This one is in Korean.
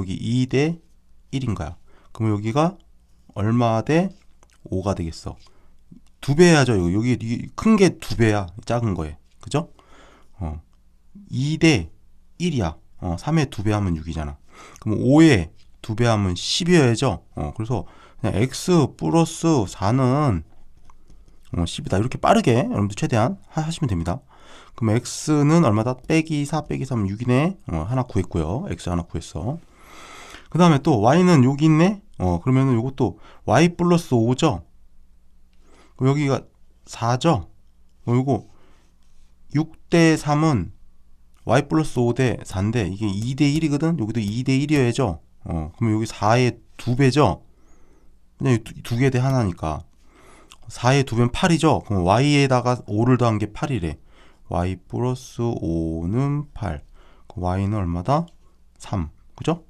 여기 2대 1인 거야. 그럼 여기가 얼마 대 5가 되겠어. 두 배 해야죠. 여기, 큰 게 두 배야. 작은 거에. 그죠? 어. 2대 1이야. 어, 3에 두배 하면 6이잖아. 그럼 5에 두배 하면 10이어야죠. 어, 그래서 그냥 x 플러스 4는 어, 10이다. 이렇게 빠르게 여러분들 최대한 하- 하시면 됩니다. 그럼 x는 얼마다? 빼기 4 빼기 3 6이네. 어, 하나 구했고요. x 하나 구했어. 그 다음에 또 y는 여기 있네. 어, 그러면은 요것도 y 플러스 5죠. 그럼 여기가 4죠. 어, 요거 6대 3은 y 플러스 5대 4인데 이게 2대 1이거든. 여기도 2대 1이어야죠. 어, 그러면 여기 4의 두 배죠. 그냥 두 개 대 하나니까 4의 두 배는 8이죠. 그럼 y에다가 5를 더한 게 8이래. y 플러스 5는 8. 그 y는 얼마다? 3. 그죠?